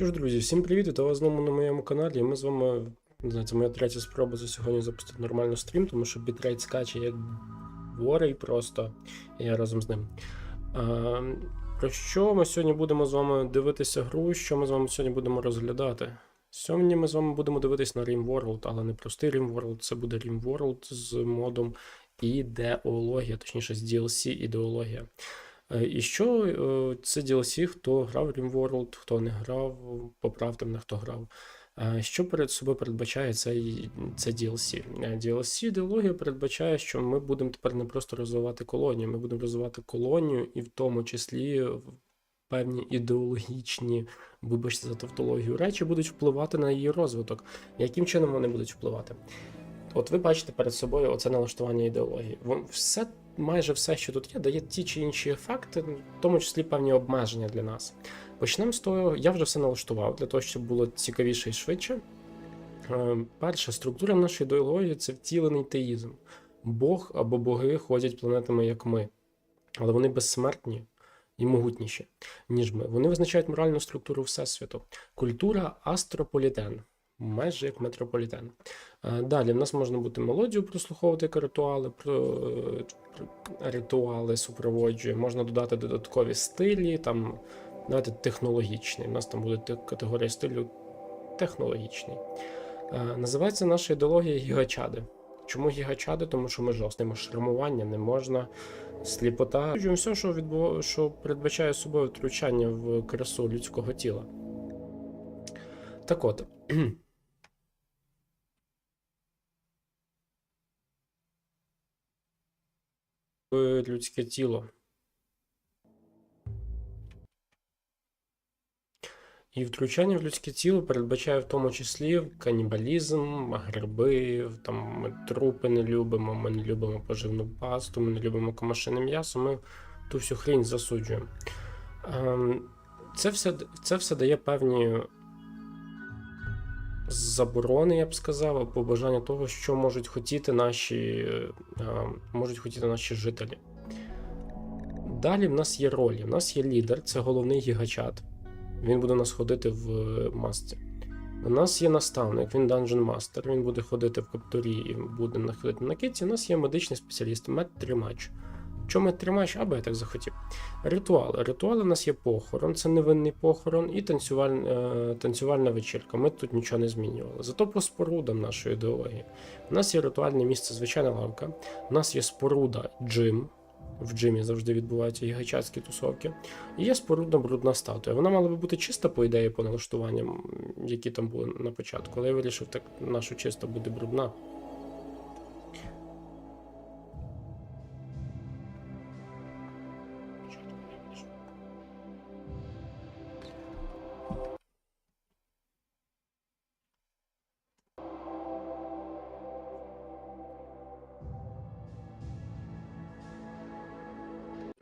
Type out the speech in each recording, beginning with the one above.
Що ж, друзі, всім привіт! Вітаю вас знову на моєму каналі. Ми з вами, не знаю, це моя третя спроба за сьогодні запустити нормально стрім, тому що бітрейт скаче як ворей просто, і я разом з ним. А, про що ми сьогодні будемо з вами дивитися гру, що ми з вами сьогодні будемо розглядати? Сьогодні ми з вами будемо дивитись на RimWorld, але не простий RimWorld, це буде RimWorld з модом ідеологія, точніше з DLC ідеологія. Е, І що е, це DLC, хто грав RimWorld, хто не грав, поправте мене, хто грав. Е, Що перед собою передбачає цей, це DLC? DLC ідеологія передбачає, що ми будемо тепер не просто розвивати колонію, ми будемо розвивати колонію, і в тому числі певні ідеологічні, вибачте за тавтологію, речі будуть впливати на її розвиток. Яким чином вони будуть впливати? От ви бачите перед собою оце налаштування ідеології. Все, майже все, що тут є, дає ті чи інші ефекти, в тому числі певні обмеження для нас. Почнемо з того, я вже все налаштував для того, щоб було цікавіше і швидше. Е, Перша структура нашої ідеології це втілений теїзм. Бог або боги ходять планетами, як ми, але вони безсмертні і могутніші, ніж ми. Вони визначають моральну структуру Всесвіту. Культура астрополітен, майже як метрополітен. Е, Далі в нас можна буде мелодію прослуховувати як ритуали, про, про- ритуали супроводжує. Можна додати додаткові стилі, там давайте технологічний. У нас там буде категорія стилю технологічний. Е, Називається наша ідеологія гігачади. Чому гігачади? Тому що ми жорсткимо шрамування, не можна, сліпота. Все, що відбув... що передбачає собою втручання в красу людського тіла. Так от. Людське тіло. І втручання в людське тіло передбачає в тому числі канібалізм, гриби, там ми трупи не любимо, ми не любимо поживну пасту, ми не любимо комашине м'ясо, ми ту всю хрінь засуджуємо. Ем, Це все, це все дає певні заборони, я б сказав, або бажання того, що можуть хотіти наші, е, можуть хотіти наші жителі. Далі в нас є ролі. В нас є лідер, це головний гігачат. Він буде нас ходити в масці. У нас є наставник, він Dungeon Master, він буде ходити в каптурі і буде ходити на китці. У нас є медичний спеціаліст, медтримач. Чому медтримач? Або я так захотів. Ритуали. Ритуали у нас є похорон, це невинний похорон і танцюваль... е, танцювальна вечірка. Ми тут нічого не змінювали. Зато по спорудам нашої ідеології. У нас є ритуальне місце, звичайна лавка. У нас є споруда джим. В джимі завжди відбуваються гігачатські тусовки. І є спорудна брудна статуя. Вона мала би бути чиста, по ідеї, по налаштуванням, які там були на початку. Але я вирішив, так наша чиста буде брудна.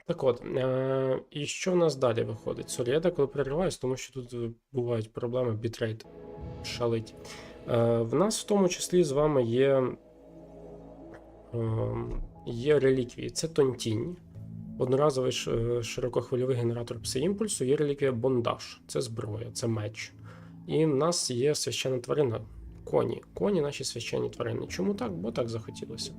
Так от, е- і що в нас далі виходить? Сорі, я деколи перериваюсь, тому що тут бувають проблеми, бітрейт шалить. Е- в нас в тому числі з вами є, е- є реліквії. Це Тонтінь, одноразовий е, широкохвильовий генератор псиімпульсу, є реліквія Бондаж, це зброя, це меч. І в нас є священна тварина. Коні. Коні наші священні тварини. Чому так? Бо так захотілося.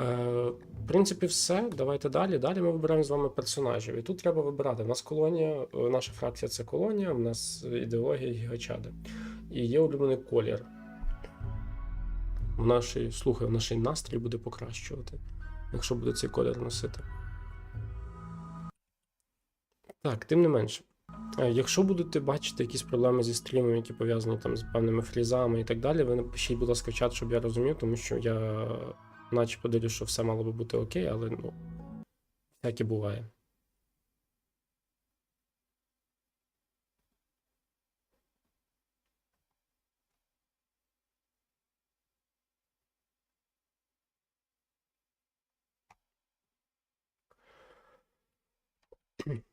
Е, в принципі, все. Давайте далі. Далі ми вибираємо з вами персонажів. І тут треба вибирати. У нас колонія, е, наша фракція це колонія, у нас ідеологія гігачади. І є улюблений колір. В нашій, слухай, в нашій настрій буде покращувати, якщо буде цей колір носити. Так, тим не менше. Е, Якщо будете бачити якісь проблеми зі стрімом, які пов'язані там з певними фрізами і так далі, ви напишіть, будь ласка, в чат, щоб я розумів, тому що я наче подивлюсь, що все мало би бути окей, але ну, всяке буває.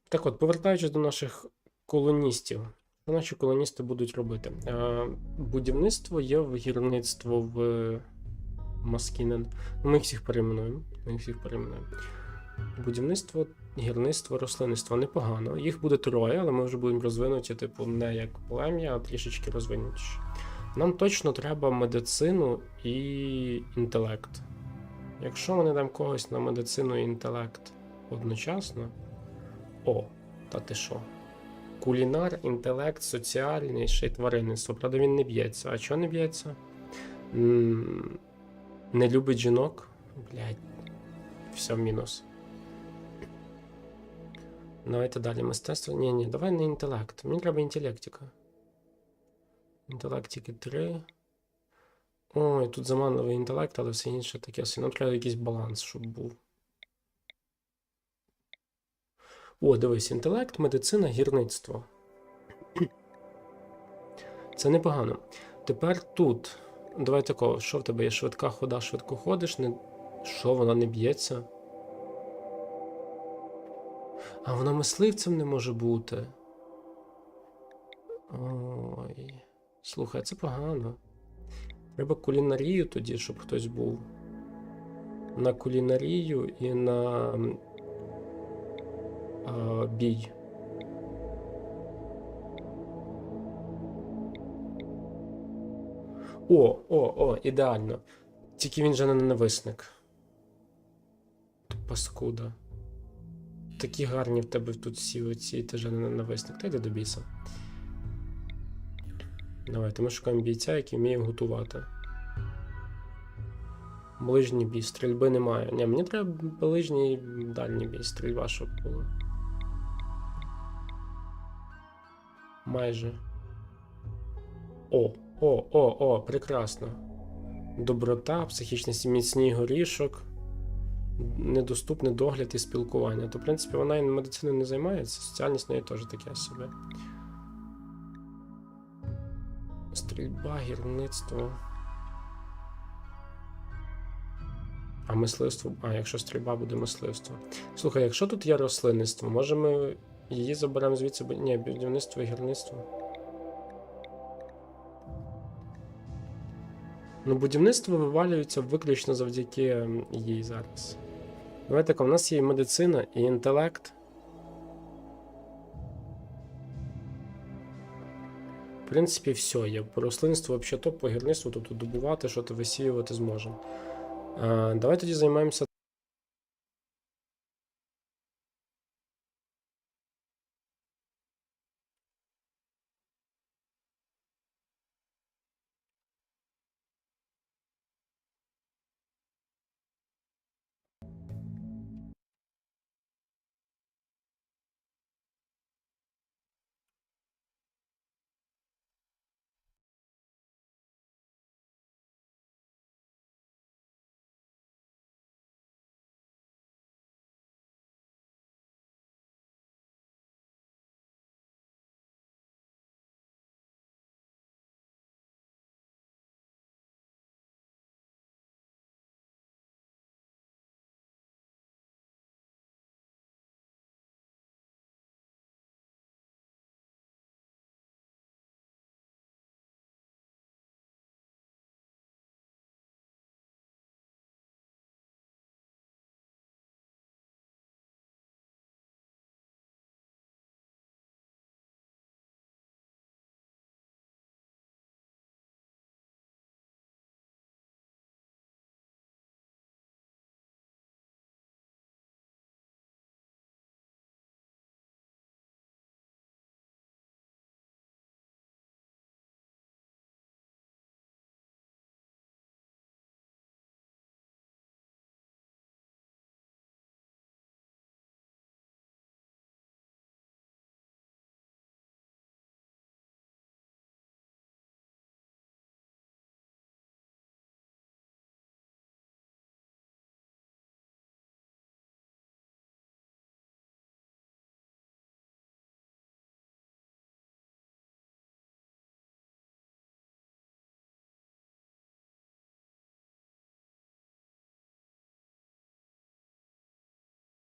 Так от, повертаючись до наших колоністів, що наші колоністи будуть робити? Е, Будівництво є вгірництво в Маскінен. Ну, Ми їх всіх перейменуємо. Ми їх всіх перейменуємо. Будівництво, гірництво, рослинництво непогано. Їх буде троє, але ми вже будемо розвинуті, типу, не як плем'я, а трішечки розвинутіші. Нам точно треба медицину і інтелект. Якщо ми не дамо когось на медицину і інтелект одночасно. О, та ти що? Кулінар, інтелект, соціальний, ще й тваринництво. Правда, він не б'ється. А чого не б'ється? Не любить жінок. Блять. Все мінус. Давайте далі. Мистецтво. Ні, ні, давай не інтелект. Мені треба інтелектика. Інтелектики 3. Ой, тут заманливий інтелект, але все інше таке. Нам треба якийсь баланс, щоб був. О, дивись, інтелект, медицина, гірництво. Це непогано. Тепер тут. Давай такого, що в тебе є швидка хода, швидко ходиш, не... що вона не б'ється? А вона мисливцем не може бути. Ой. Слухай, це погано. Треба кулінарію тоді, щоб хтось був. На кулінарію і на а, бій. О, о, о, ідеально. Тільки він же не ненависник. Паскуда. Такі гарні в тебе тут всі оці, ти же не ненависник. Та йди до біса. Давайте ми шукаємо бійця, який вміє готувати. Ближній бій, стрільби немає. Ні, мені треба ближній дальній бій, стрільба, щоб було. Майже. О, о, о, о, прекрасно. Доброта, психічність, міцний горішок, недоступний догляд і спілкування. То, в принципі, вона і медициною не займається, соціальність неї теж таке собі. Стрільба, гірництво. А мисливство. А, якщо стрільба буде мисливство. Слухай, якщо тут є рослинництво, може ми її заберемо звідси, ні, будівництво і гірництво. Ну, будівництво вивалюється виключно завдяки їй зараз. Давайте так, у нас є і медицина, і інтелект. В принципі, все є. По рослинству, взагалі топ, по тут добувати, що то висіювати зможемо. Давайте Давай тоді займаємося